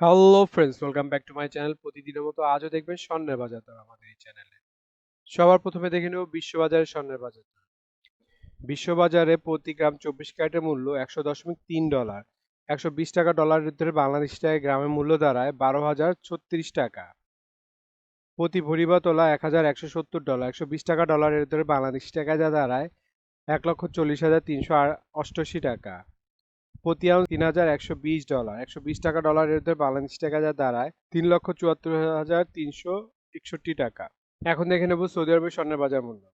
Hello friends welcome back to my channel প্রতিদিনের মতো আজও দেখবেন স্বর্ণের বাজার দর আমাদের এই চ্যানেলে সবার প্রথমে দেখে নেব বিশ্ববাজারে স্বর্ণের বাজার দর। বিশ্ববাজারে প্রতি গ্রাম চব্বিশ ক্যারেটের মূল্য একশো দশমিক তিন ডলার। একশো বিশ টাকা ডলারের ভিতরে বাংলাদেশ টাকায় গ্রামের মূল্য দাঁড়ায় বারো হাজার ছত্রিশ টাকা। প্রতি ভরি বা তোলা এক হাজার একশো সত্তর ডলার। একশো বিশ টাকা ডলারের ভিতরে বাংলাদেশ টাকায় যা দাঁড়ায় এক লক্ষ চল্লিশ হাজার তিনশো অষ্টআশি টাকা। প্রতি আউন্স তিন হাজার একশো বিশ ডলার। একশো বিশ টাকা ডলারের ভিতরে বাংলাদেশ টাকা যা দাঁড়ায়, তিন লক্ষ চুয়াত্তর হাজার তিনশো একষট্টি টাকা। এখন দেখে নেব সৌদি আরবের স্বর্ণের বাজার মূল্য।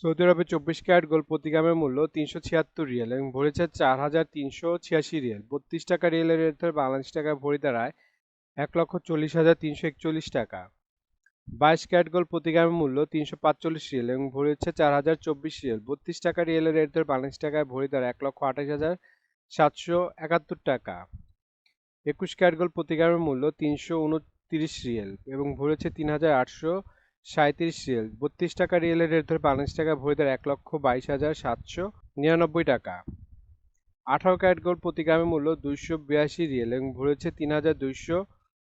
সৌদি আরবে চব্বিশ ক্যারেট গোল্ড প্রতি গ্রামের মূল্য তিনশো ছিয়াত্তর রিয়েল এবং ভরেছে চার হাজার তিনশো ছিয়াশি রিয়েল। বত্রিশ টাকা রিয়েলের ভিতরে বাংলাদেশ টাকা ভরি দাঁড়ায় এক লক্ষ চল্লিশ হাজার তিনশো একচল্লিশ টাকা। বাইশ ক্যারেট গোল্ড প্রতি গ্রামের মূল্য তিনশো পাঁচচল্লিশ রিয়েল এবং ভরেছে চার হাজার চব্বিশ রিয়েল। বত্রিশ টাকা রিয়েলের ভিতরে বাংলাদেশ টাকায় ভরি দাঁড়ায় এক লক্ষ আঠাশ হাজার সাতশো একাত্তর টাকা। একুশ ক্যারেট গোল্ড প্রতি গ্রামের মূল্য তিনশো উনত্রিশ রিয়েল এবং ভরেছে তিন হাজার আটশো সাঁত্রিশ রিয়েল। বত্রিশ টাকা রিয়েলের রেট ধরে বাংলাদেশ টাকা ভরে দেয় এক লক্ষ বাইশ হাজার সাতশো নিরানব্বই টাকা। আঠারো ক্যারেট গোল্ড প্রতি গ্রামের মূল্য দুইশো বিরাশি রিয়েল এবং ভরেছে তিন হাজার দুইশো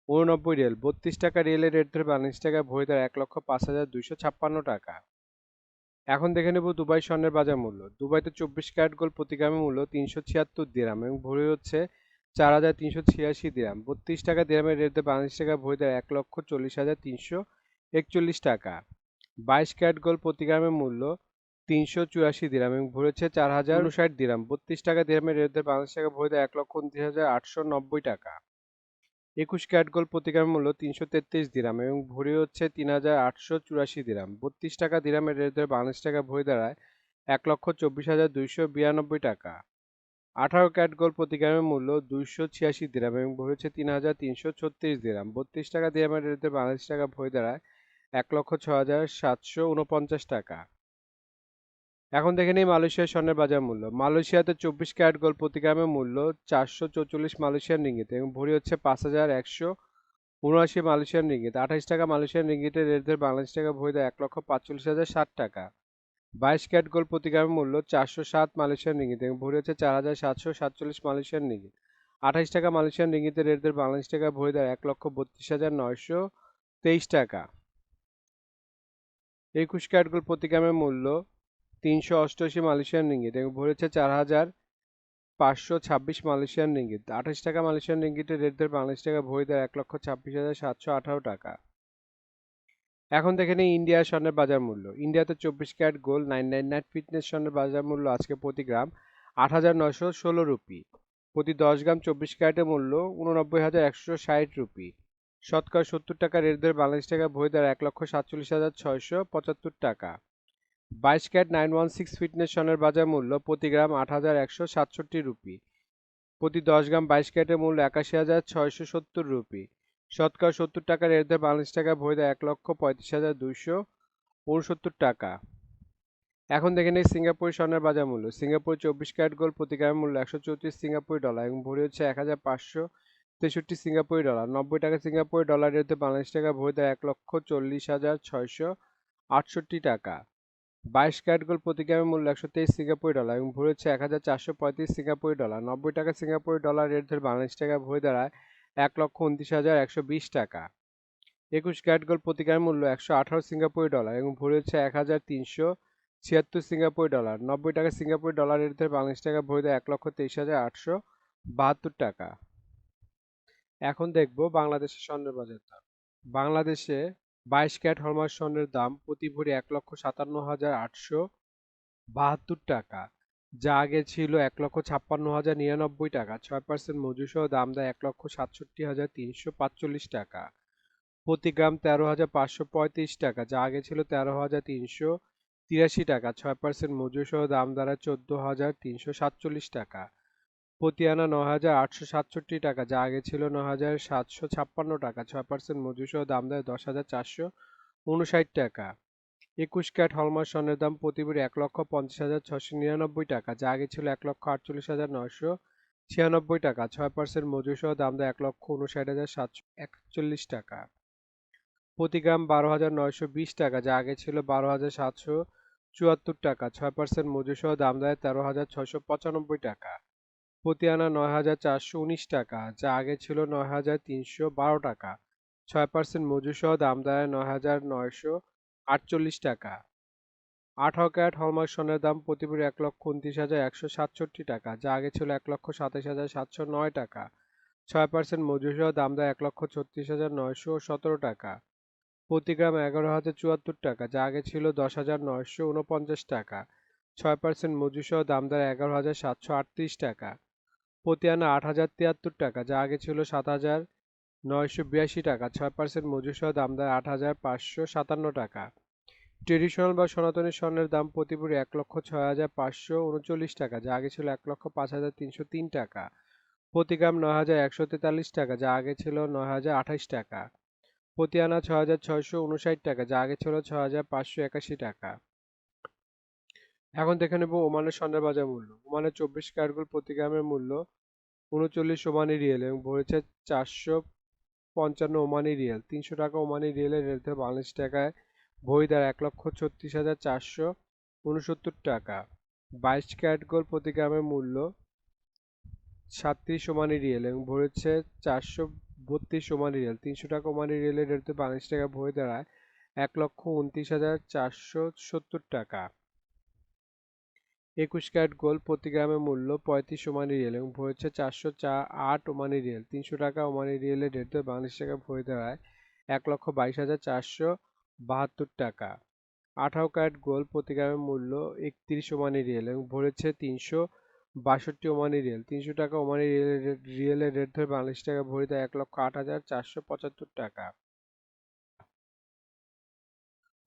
উননব্বই রিয়েল। বত্রিশ টাকা রিয়েলের রেট ধরে বাংলাদেশ টাকা ভরে দেয় এক লক্ষ পাঁচ হাজার দুইশো ছাপ্পান্ন টাকা। এখন দেখে নেব দুবাই স্বর্ণের বাজার মূল্য। দুবাইতে চব্বিশ ক্যারেট গোল্ড প্রতি গ্রামের মূল্য তিনশো ছিয়াত্তর দিরাম এবং ভরি হচ্ছে চার হাজার তিনশো ছিয়াশি দিরাম। বত্রিশ টাকা দিরামের রেটে বাংলাদেশ টাকা ভরি দেয় এক লক্ষ চল্লিশ হাজার তিনশো একচল্লিশ টাকা। বাইশ ক্যারেট গোল্ড প্রতি গ্রামের মূল্য তিনশো চুরাশি দিরাম এবং ভরেছে চার হাজার উনষাট দিরাম। বত্রিশ টাকা দিরামের রেটে বাংলাদেশ টাকা ভরি দেয় এক লক্ষ উনত্রিশ হাজার আটশো নব্বই টাকা। একুশ ক্যারেট গোল্ড প্রতি গ্রামের মূল্য তিনশো তেত্রিশ দিরাম এবং ভরি হচ্ছে তিন হাজার আটশো চুরাশি দিরাম। বত্রিশ টাকা দিরামের রেট ধরে বাংলাদেশ টাকা ভরি দাঁড়ায় এক লক্ষ চব্বিশ হাজার দুইশো বিরানব্বই টাকা। আঠারো ক্যারেট গোল্ড প্রতি গ্রামের মূল্য দুইশো ছিয়াশি দিরাম এবং ভরি হচ্ছে তিন হাজার তিনশো ছত্রিশ দিরাম। বত্রিশ টাকা দিরামের রেট ধরে বাংলাদেশ টাকা ভরি দাঁড়ায় এক লক্ষ ছ হাজার সাতশো উনপঞ্চাশ টাকা। এখন দেখে নিই মালয়েশিয়ার স্বর্ণের বাজার মূল্য। মালয়েশিয়াতে চব্বিশ ক্যারেট গোল্ড প্রতি গ্রামের মূল্য চারশো চৌচল্লিশ মালয়েশিয়ান রিঙ্গিত এবং ভরি হচ্ছে পাঁচ হাজার একশো উনআশি মালয়েশিয়ান রিঙ্গিত। আঠাশ টাকা মালয়েশিয়ান রিঙ্গিতের রেট ধরে বাংলাদেশ টাকা ভরি এক লক্ষ পাঁচচল্লিশ হাজার ষাট টাকা। বাইশ ক্যারেট গোল্ড প্রতি গ্রামের মূল্য চারশো সাত মালয়েশিয়ান রিঙ্গিত এবং ভরি হচ্ছে চার হাজার সাতশো সাতচল্লিশ মালয়েশিয়ান রিঙ্গিত। আঠাশ টাকা মালয়েশিয়ান রিঙ্গিতের রেট ধরে বাংলাদেশ টাকা ভরি এক লক্ষ বত্রিশ হাজার নয়শো তেইশ টাকা। একুশ ক্যারেট গোল্ড প্রতি গ্রামের মূল্য তিনশো অষ্টআশি মালয়েশিয়ান রিঙ্গিত, এবং ভরেছে চার হাজার পাঁচশো ছাব্বিশ মালয়েশিয়ান রিঙ্গিত। আঠাশ টাকা মালয়েশিয়ান রিঙ্গিতের রেট ধরে বাংলাদেশ টাকা ভরি দেয় এক লক্ষ ছাব্বিশ হাজার সাতশো আঠারো টাকা। এখন দেখে নিই ইন্ডিয়ার স্বর্ণের বাজার মূল্য ইন্ডিয়াতে চব্বিশ carat gold, nine nine nine fitness স্বর্ণের বাজার মূল্য আজকে প্রতি গ্রাম আট হাজার নয়শো ষোলো রুপি। প্রতি দশ গ্রাম চব্বিশ ক্যারেটের মূল্য উননব্বই হাজার একশো ষাট রুপি। শতকরা সত্তর টাকা রেট ধরে বাংলাদেশ টাকা ভরি দেয় এক লক্ষ সাতচল্লিশ হাজার ছয়শো পঁচাত্তর টাকা। বাইশ carat nine one six fitness স্বর্ণের বাজার মূল্য প্রতি গ্রাম আট হাজার একশো সাতষট্টি রুপি। প্রতি দশ গ্রাম বাইশ ক্যারেটের মূল্য একাশি হাজার ছয়শো সত্তর রুপি। শতকরা সত্তর টাকা রেট বাংলাদেশ টাকা ভরি দেয় এক লক্ষ পঁয়ত্রিশ হাজার দুইশো উনসত্তর টাকা। এখন দেখে নেই সিঙ্গাপুর স্বর্ণের বাজার মূল্য। সিঙ্গাপুর চব্বিশ ক্যারেট গোল্ড প্রতি গ্রাম মূল্য একশো চৌত্রিশ সিঙ্গাপুরি ডলার এবং ভরি হচ্ছে এক হাজার পাঁচশো তেষট্টি সিঙ্গাপুরি ডলার। নব্বই টাকা সিঙ্গাপুরি ডলার রেটে বাংলাদেশ টাকা ভরি দেয় এক লক্ষ চল্লিশ হাজার ছয়শো আটষট্টি টাকা। বাইশ ক্যারেট গোল্ড প্রতি গ্রামের মূল্য একশো তেইশ সিঙ্গাপুরি ডলার এবং ভরি হচ্ছে এক হাজার চারশো পঁয়ত্রিশ সিঙ্গাপুরি ডলার নব্বই টাকা সিঙ্গাপুরি ডলার রেট ধরে বাংলাদেশ টাকা ভরি দাঁড়ায় এক লক্ষ উনত্রিশ হাজার একশো বিশ টাকা। একুশ ক্যারেট গোল্ড প্রতি গ্রামের মূল্য একশো আঠারো সিঙ্গাপুরি ডলার এবং ভরি হচ্ছে এক হাজার তিনশো ছিয়াত্তর সিঙ্গাপুরি ডলার নব্বই টাকা সিঙ্গাপুরি ডলার রেট ধরে বাংলাদেশ টাকা ভরি দেয় এক লক্ষ তেইশ হাজার আটশো বাহাত্তর টাকা। এখন দেখব বাংলাদেশের স্বর্ণের বাজার দাম বাংলাদেশে বাইশ ক্যারেট হলমার্ক স্বর্ণের দাম প্রতি ভরি এক লক্ষ সাতান্ন হাজার আটশো বাহাত্তর টাকা, যা আগে ছিল এক লক্ষ ছাপ্পান্ন হাজার নিরানব্বই টাকা। ছয় পার্সেন্ট মজুসহ দাম দেয় এক লক্ষ সাতষট্টি হাজার তিনশো পাঁচচল্লিশ টাকা। প্রতি গ্রাম তেরো হাজার পাঁচশো পঁয়ত্রিশ টাকা, যা আগে ছিল তেরো হাজার তিনশো তিরাশি টাকা। ছয় পার্সেন্ট মজুসহ দাম দাঁড়ায় চোদ্দ হাজার তিনশো সাতচল্লিশ টাকা। প্রতি আনা ন হাজার আটশো সাতষট্টি টাকা, যা আগে ছিল ন হাজার সাতশো ছাপ্পান্ন টাকা, ছয় পার্সেন্ট মজুসহ দাম দেয় দশ হাজার চারশো উনষাট টাকা। একুশ ক্যাট হলমার্ক স্বর্ণের দাম প্রতি এক লক্ষ পঞ্চাশ হাজার ছশো নিরানব্বই টাকা, যা আগে ছিল এক লক্ষ আটচল্লিশ হাজার নয়শো ছিয়ানব্বই টাকা, ছয় পার্সেন্ট মজুসহ দাম দেয় এক লক্ষ উনষাট হাজার সাতশো একচল্লিশ টাকা। প্রতি গ্রাম বারো হাজার নয়শো বিশ টাকা, যা আগে ছিল বারো হাজার সাতশো চুয়াত্তর টাকা, ছয় পার্সেন্ট মজুসহ দাম দেয় তেরো হাজার ছশো পঁচানব্বই টাকা। প্রতি আনা নয় হাজার চারশো উনিশ টাকা, যা আগে ছিল নয় হাজার তিনশো বারো টাকা। ছয় পার্সেন্ট মজুর সহ দাম দাঁড়ায় নয় হাজার নয়শো আটচল্লিশ টাকা। আঠারো ক্যারেট হলমার্ক স্বর্ণের দাম প্রতি এক লক্ষ উনত্রিশ হাজার একশো সাতষট্টি টাকা, যা আগে ছিল এক লক্ষ সাতাশ হাজার সাতশো নয় টাকা। ছয় পার্সেন্ট মজুর সহ দাম দেয় এক লক্ষ ছত্রিশ হাজার নয়শো সতেরো টাকা। প্রতি গ্রাম এগারো হাজার চুয়াত্তর টাকা, যা আগে ছিল দশ হাজার নয়শো উনপঞ্চাশ টাকা। ছয় পার্সেন্ট মজুর সহ দাম দেয় এগারো হাজার সাতশো আটত্রিশ টাকা। প্রতি আনা আট হাজার তিয়াত্তর টাকা, যা আগে ছিল সাত হাজার নয়শো বিরাশি টাকা, ছয় পার্সেন্ট মজুর সহ দাম দেয় আট হাজার পাঁচশো সাতান্ন টাকা। ট্রেডিশনাল বা সনাতনী স্বর্ণের দাম প্রতি ভরি এক লক্ষ ছয় হাজার পাঁচশো উনচল্লিশ টাকা, যা আগে ছিল এক লক্ষ পাঁচ হাজার তিনশো তিন টাকা। প্রতি গ্রাম নয় হাজার একশো তেতাল্লিশ টাকা, যা আগে ছিল নয় হাজার আঠাশ টাকা। প্রতি আনা ছয় হাজার ছয়শো উনষাট টাকা, যা আগে ছিল ছয় হাজার পাঁচশো একাশি টাকা। এখন দেখে নেব ওমানের স্বর্ণের বাজার মূল্য। ওমানের চব্বিশ ক্যারেট প্রতি গ্রামের মূল্য উনচল্লিশ ওমানি রিয়েল এবং ভরেছে চারশো পঞ্চান্ন ওমানি রিয়েল। তিনশো টাকা ওমানি রিয়েলের রেট বাংলাদেশ টাকায় ভরিদার এক লক্ষ ছত্রিশ হাজার চারশো উনসত্তর টাকা। বাইশ ক্যারেট গোল্ড প্রতি গ্রামের মূল্য সাতত্রিশ ওমানি রিয়েল এবং ভরেছে চারশো বত্রিশ ওমানি রিয়েল। তিনশো টাকা ওমানি রিয়েলের রেট বাংলাদেশ টাকা ভরে দাঁড়ায় এক লক্ষ উনত্রিশ হাজার চারশো সত্তর টাকা। একুশ ক্যারেট গোল্ড প্রতি গ্রামের মূল্য পঁয়ত্রিশ ওমানি রিয়েল এবং ভরেছে চারশো চা আট ওমানি রিয়েল। তিনশো টাকা ওমানি রিয়েলের রেট বাংলাদেশ টাকা ভরে দাঁড়ায় এক লক্ষ বাইশ হাজার চারশো বাহাত্তর টাকা। আঠারো ক্যারেট গোল্ড প্রতি গ্রামের মূল্য একত্রিশ ওমানি রিয়েল এবং ভরেছে তিনশো বাষট্টি ওমানি রিয়েল। তিনশো টাকা ওমানি রিয়েলের রিয়েলের রেট ধরে বাংলাদেশ টাকা ভরে দেয় এক লক্ষ আট হাজার চারশো পঁচাত্তর টাকা।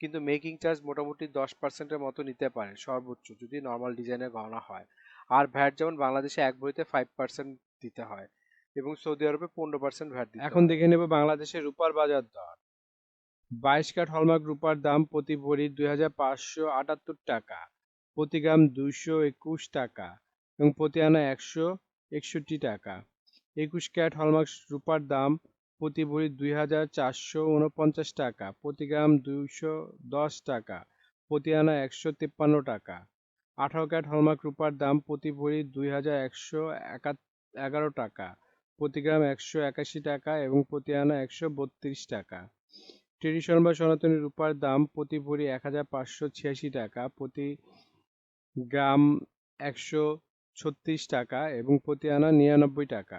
কিন্তু মেকিং চার্জ মোটামুটি দশ পার্সেন্টের মতো নিতে পারে সর্বোচ্চ যদি নর্মাল ডিজাইনের গহনা হয়। আর ভ্যাট যেমন বাংলাদেশে এক ভরিতে ফাইভ পার্সেন্ট দিতে হয় এবং সৌদি আরবে পনেরো পার্সেন্ট ভ্যাট দিতে এখন দেখে নেব বাংলাদেশের রূপার বাজার দর। বাইশ কাঠ হলমার্ক রূপার দাম প্রতি ভরি দুই হাজার পাঁচশো আটাত্তর টাকা প্রতি গ্রাম দুইশো একুশ টাকা এবং প্রতি আনা একশো একষট্টি টাকা। একুশ ক্যারেট হলমার্ক রূপার দাম প্রতি ভরি দুই হাজার চারশো উনপঞ্চাশ টাকা, প্রতি গ্রাম দুইশো দশ টাকা, প্রতি আনা একশো তিপ্পান্ন টাকা। আঠারো ক্যারেট হলমার্ক রূপার দাম প্রতি ভরি দুই হাজার একশো এগারো টাকা, প্রতি গ্রাম একশো একাশি টাকা এবং প্রতি আনা একশো বত্রিশ টাকা। ট্রেডিশনাল বা সনাতনী রূপার দাম প্রতি ভরি এক হাজার পাঁচশো ছিয়াশি টাকা, প্রতি গ্রাম একশো ছত্রিশ টাকা এবং প্রতি আনা নিরানব্বই টাকা।